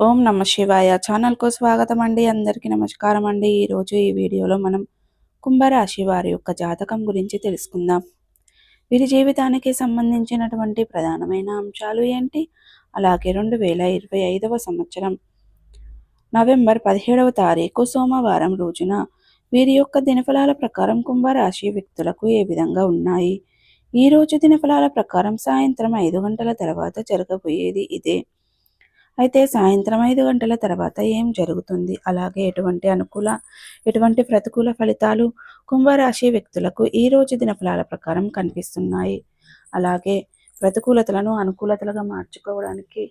ఓం నమ శివాయ. ఛానల్కు స్వాగతం అండి అందరికీ నమస్కారం అండి ఈరోజు ఈ వీడియోలో మనం కుంభరాశి వారి యొక్క జాతకం గురించి తెలుసుకుందాం. వీరి జీవితానికి సంబంధించినటువంటి ప్రధానమైన అంశాలు ఏంటి? అలాగే రెండు వేల ఇరవై ఐదవ సంవత్సరం నవంబర్ పదిహేడవ తారీఖు సోమవారం రోజున వీరి యొక్క దినఫలాల ప్రకారం కుంభరాశి వ్యక్తులకు ఏ విధంగా ఉన్నాయి? ఈ రోజు దినఫలాల ప్రకారం సాయంత్రం ఐదు గంటల తర్వాత జరగబోయేది ఇదే. అయితే సాయంత్రం ఐదు గంటల తర్వాత ఏం జరుగుతుంది? అలాగే ఎటువంటి అనుకూల ఎటువంటి ప్రతికూల ఫలితాలు కుంభరాశి వ్యక్తులకు ఈ రోజు దినఫలాల ప్రకారం కనిపిస్తున్నాయి? అలాగే ప్రతికూలతలను అనుకూలతలుగా మార్చుకోవడానికి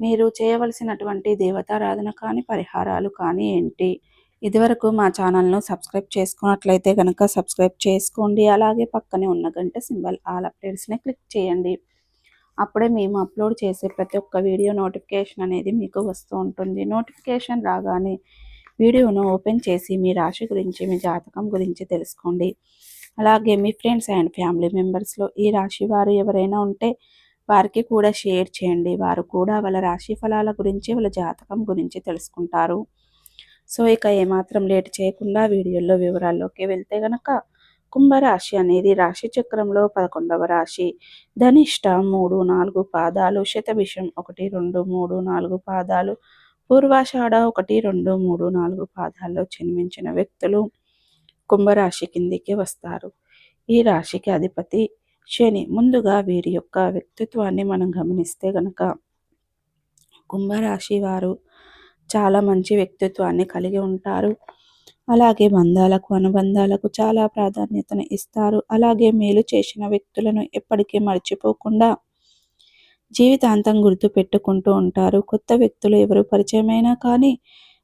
మీరు చేయవలసినటువంటి దేవతారాధన కానీ పరిహారాలు కానీ ఏంటి? ఇదివరకు మా ఛానల్ను సబ్స్క్రైబ్ చేసుకున్నట్లయితే కనుక సబ్స్క్రైబ్ చేసుకోండి. అలాగే పక్కనే ఉన్న గంట సింబల్ ఆల్ అప్డేట్స్ని క్లిక్ చేయండి. అప్పుడే మేము అప్లోడ్ చేసే ప్రతి ఒక్క వీడియో నోటిఫికేషన్ అనేది మీకు వస్తూ ఉంటుంది. నోటిఫికేషన్ రాగానే వీడియోను ఓపెన్ చేసి మీ రాశి గురించి మీ జాతకం గురించి తెలుసుకోండి. అలాగే మీ ఫ్రెండ్స్ అండ్ ఫ్యామిలీ మెంబర్స్లో ఈ రాశి వారు ఎవరైనా ఉంటే వారికి కూడా షేర్ చేయండి. వారు కూడా వాళ్ళ రాశి ఫలాల గురించి వాళ్ళ జాతకం గురించి తెలుసుకుంటారు. సో ఇక ఏమాత్రం లేట్ చేయకుండా వీడియోలో వివరాల్లోకి వెళ్తే గనక కుంభరాశి అనేది రాశి చక్రంలో పదకొండవ రాశి. ధనిష్ట మూడు నాలుగు పాదాలు శతభిషం ఒకటి రెండు మూడు నాలుగు పాదాలు పూర్వాషాఢ ఒకటి రెండు మూడు నాలుగు పాదాల్లో జన్మించిన వ్యక్తులు కుంభరాశి కిందికి వస్తారు. ఈ రాశికి అధిపతి శని. ముందుగా వీరి యొక్క వ్యక్తిత్వాన్ని మనం గమనిస్తే గనక కుంభరాశి వారు చాలా మంచి వ్యక్తిత్వాన్ని కలిగి ఉంటారు. అలాగే బంధాలకు అనుబంధాలకు చాలా ప్రాధాన్యతను ఇస్తారు. అలాగే మేలు చేసిన వ్యక్తులను ఎప్పటికీ మర్చిపోకుండా జీవితాంతం గుర్తు పెట్టుకుంటూ ఉంటారు. కొత్త వ్యక్తులు ఎవరు పరిచయమైనా కానీ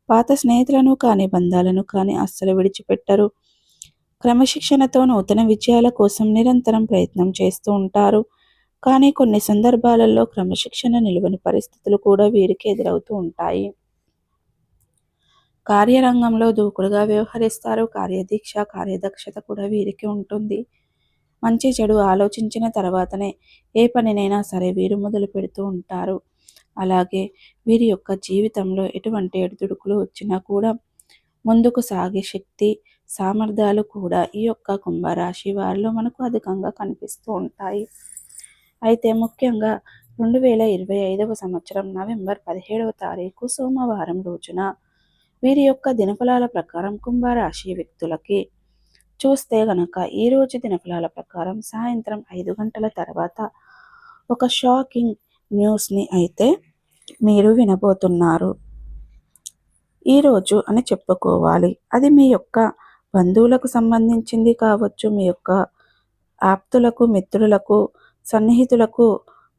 పాత స్నేహితులను కానీ బంధాలను కానీ అస్సలు విడిచిపెట్టరు. క్రమశిక్షణతో నూతన విజయాల కోసం నిరంతరం ప్రయత్నం చేస్తూ ఉంటారు. కానీ కొన్ని సందర్భాలలో క్రమశిక్షణ నిలువని పరిస్థితులు కూడా వీరికి ఎదురవుతూ ఉంటాయి. కార్యరంగంలో దూకుడుగా వ్యవహరిస్తారు. కార్యదీక్ష కార్యదక్షత కూడా వీరికి ఉంటుంది. మంచి చెడు ఆలోచించిన తర్వాతనే ఏ పనినైనా సరే వీరు మొదలు పెడుతూ ఉంటారు. అలాగే వీరి యొక్క జీవితంలో ఎటువంటి ఎడుదుడుకులు వచ్చినా కూడా ముందుకు సాగే శక్తి సామర్థ్యాలు కూడా ఈ యొక్క కుంభరాశి వారిలో మనకు అధికంగా కనిపిస్తూ ఉంటాయి. అయితే ముఖ్యంగా రెండు వేల ఇరవై ఐదవ సంవత్సరం నవంబర్ పదిహేడవ తారీఖు సోమవారం రోజున వీరి యొక్క దినఫలాల ప్రకారం కుంభరాశి వ్యక్తులకి చూస్తే గనక ఈరోజు దినఫలాల ప్రకారం సాయంత్రం ఐదు గంటల తర్వాత ఒక షాకింగ్ న్యూస్ని అయితే మీరు వినబోతున్నారు. ఈరోజు అని చెప్పుకోవాలి. అది మీ యొక్క బంధువులకు సంబంధించింది కావచ్చు మీ యొక్క ఆప్తులకు మిత్రులకు సన్నిహితులకు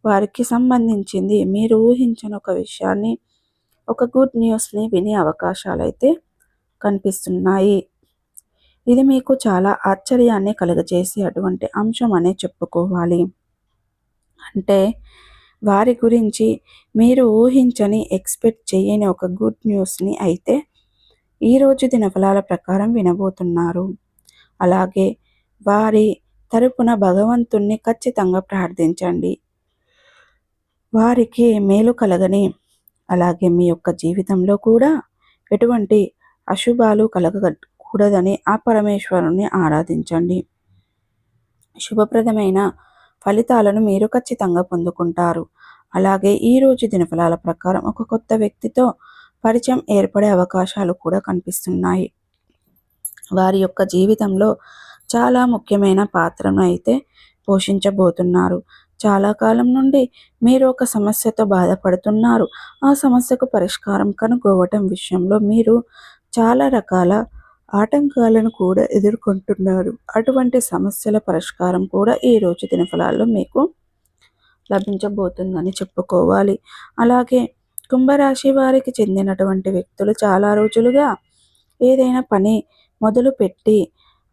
వారికి సంబంధించింది. మీరు ఊహించిన ఒక విషయాన్ని ఒక గుడ్ న్యూస్ని వినే అవకాశాలు అయితే కనిపిస్తున్నాయి. ఇది మీకు చాలా ఆశ్చర్యాన్ని కలుగజేసే అటువంటి అంశం అనే చెప్పుకోవాలి. అంటే వారి గురించి మీరు ఊహించని ఎక్స్పెక్ట్ చేయని ఒక గుడ్ న్యూస్ని అయితే ఈరోజు దినఫలాల ప్రకారం వినబోతున్నారు. అలాగే వారి తరపున భగవంతుణ్ణి ఖచ్చితంగా ప్రార్థించండి. వారికి మేలు కలగని అలాగే మీ యొక్క జీవితంలో కూడా ఎటువంటి అశుభాలు కలగకూడదని ఆ పరమేశ్వరుని ఆరాధించండి. శుభప్రదమైన ఫలితాలను మీరు ఖచ్చితంగా పొందుకుంటారు. అలాగే ఈరోజు దినఫలాల ప్రకారం ఒక కొత్త వ్యక్తితో పరిచయం ఏర్పడే అవకాశాలు కూడా కనిపిస్తున్నాయి. వారి యొక్క జీవితంలో చాలా ముఖ్యమైన పాత్రను అయితే పోషించబోతున్నారు. చాలా కాలం నుండి మీరు ఒక సమస్యతో బాధపడుతున్నారు. ఆ సమస్యకు పరిష్కారం కనుక్కోవటం విషయంలో మీరు చాలా రకాల ఆటంకాలను కూడా ఎదుర్కొంటున్నారు. అటువంటి సమస్యల పరిష్కారం కూడా ఈ రోజు దినఫలాల్లో మీకు లభించబోతుందని చెప్పుకోవాలి. అలాగే కుంభరాశి వారికి చెందినటువంటి వ్యక్తులు చాలా రోజులుగా ఏదైనా పని మొదలుపెట్టి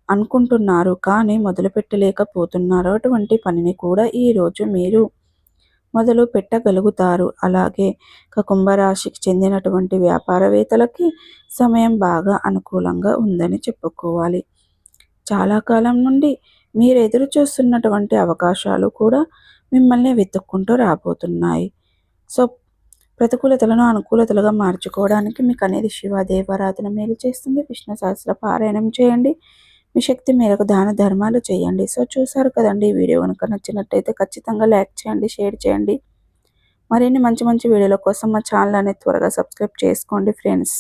అనుకుంటున్నారు. కానీ మొదలు పెట్టలేకపోతున్నారు. అటువంటి పనిని కూడా ఈరోజు మీరు మొదలు పెట్టగలుగుతారు. అలాగే కుంభరాశికి చెందినటువంటి వ్యాపారవేత్తలకి సమయం బాగా అనుకూలంగా ఉందని చెప్పుకోవాలి. చాలా కాలం నుండి మీరు ఎదురు చూస్తున్నటువంటి అవకాశాలు కూడా మిమ్మల్ని వెతుక్కుంటూ రాబోతున్నాయి. సో ప్రతికూలతలను అనుకూలతలుగా మార్చుకోవడానికి మీకు అనేది శివ దేవారాధన మేలు చేస్తుంది. విష్ణు సహస్ర పారాయణం చేయండి. మీ శక్తి మేరకు దాన ధర్మాలు చేయండి. సో చూసారు కదండి ఈ వీడియో కనుక నచ్చినట్టయితే ఖచ్చితంగా లైక్ చేయండి షేర్ చేయండి. మరిన్ని మంచి మంచి వీడియోల కోసం మా ఛానల్ అనేది త్వరగా సబ్స్క్రైబ్ చేసుకోండి ఫ్రెండ్స్.